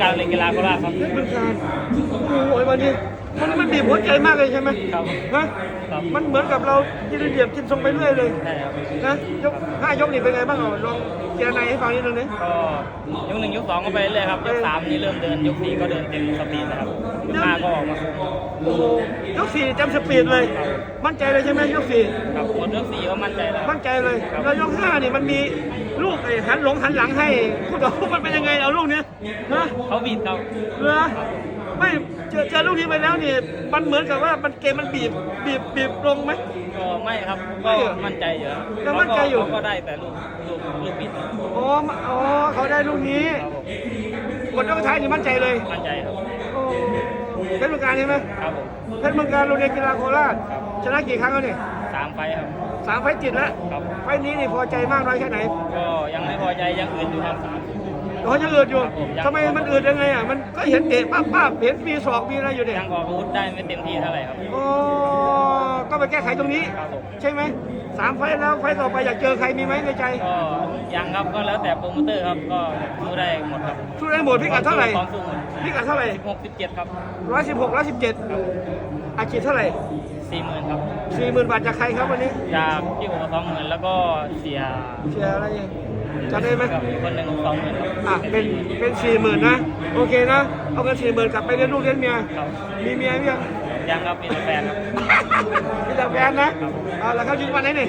การเล่นกีฬาโคราชครับ โอ้ยวันนี้มันมันบีบหัวใจมากเลยใช่ไหมครับฮะครับมันเหมือนกับเรากินเหยียบกินทรงไปเรื่อยเลยใช่ครับนะยกห้ายกนี่เป็นไงบ้างเอาลองเจรนายให้ฟังนิดนึงนี่ก็ยกหนึ่งยกสองก็ไปเรื่อยครับยกสามนี่เริ่มเดินยกสี่ก็เดินเต็มสปีดนะครับยกห้าก็ออกมาคุมโอ้โหยกสี่จำสปีดเลย มั่นใจเลยใช่ไหมยกสี่ครับหมดยกสี่ก็มั่นใจแล้วมั่นใจเลยแล้วยกห้านี่มันมีลูกไอ้หันหลงหันหลังให้ผู้ต่อสู้มันเป็นยังไงเอาลูกเนี้ยฮะเขาบีบเราเหรอ ไม่เจอเจอลูกนี้ไปแล้วนี่มันเหมือนกับว่ามันเกมมันบีบบีบบีบลงไหม ก็ไม่ครับไม่ก็เหรอมั่นใจอยู่ครับยังมั่นใจอยู่ เขาก็ได้แต่ลูกลูกลูกบิดครับอ๋ออ๋อเขาได้ลูกนี้ผมหมดยกท้ายนี่มั่นใจเลยมั่นใจครับโอ้เพชรเมืองการใช่ไหมครับผมเพชรเมืองการโรงเรียนกีฬาโคราชชนะกี่ครั้งแล้วเนี่ยสามไฟต์ครับ สามไฟต์ติดแล้วครับ ไฟต์นี้นี่พอใจมากน้อยแค่ไหน ก็ยังไม่พอใจยังอื่นอยู่ครับ เขาจะอืดอยู่ครับผมยังทำไมมันอืดยังไงอะมันก็เห็นเตะป้าป้าบๆเห็นมีศอกมีอะไรอยู่เนี่ยยังออกอาวุธได้ไม่เต็มที่เท่าไหร่ครับอ๋อก็ไปแก้ไขตรงนี้ครับผมใช่ไหมสามไฟต์แล้วไฟต์ต่อไปอยากเจอใครมีไหมในใจก็ยังครับก็แล้วแต่โปรโมเตอร์ครับก็สู้ได้หมดครับสู้ได้หมดพิกัดเท่าไหร่พร้อมสู้หมดพิกัดเท่าไหร่หกสิบเจ็ดครับร้อยสิบหกร้อยสิบเจ็ดอาชีพเท่าไหร่ สี่หมื่นครับ สี่หมื่นบาทจากใครครับวันนี้จากพี่โอสองหมื่นแล้วก็เสียเชียร์อะไรยังจำได้ไหมกับอีกคนหนึ่งสองหมื่นครับอะเป็นเป็นสี่หมื่นนะ โอเคนะ เอาเงินสี่หมื่นกลับไปเลี้ยงลูกเลี้ยงเมีย ครับมีเมียหรือยังยังครับมีแต่แฟนครับ มีแต่แฟนนะเอาแล้วเขายืนวันไหนนี่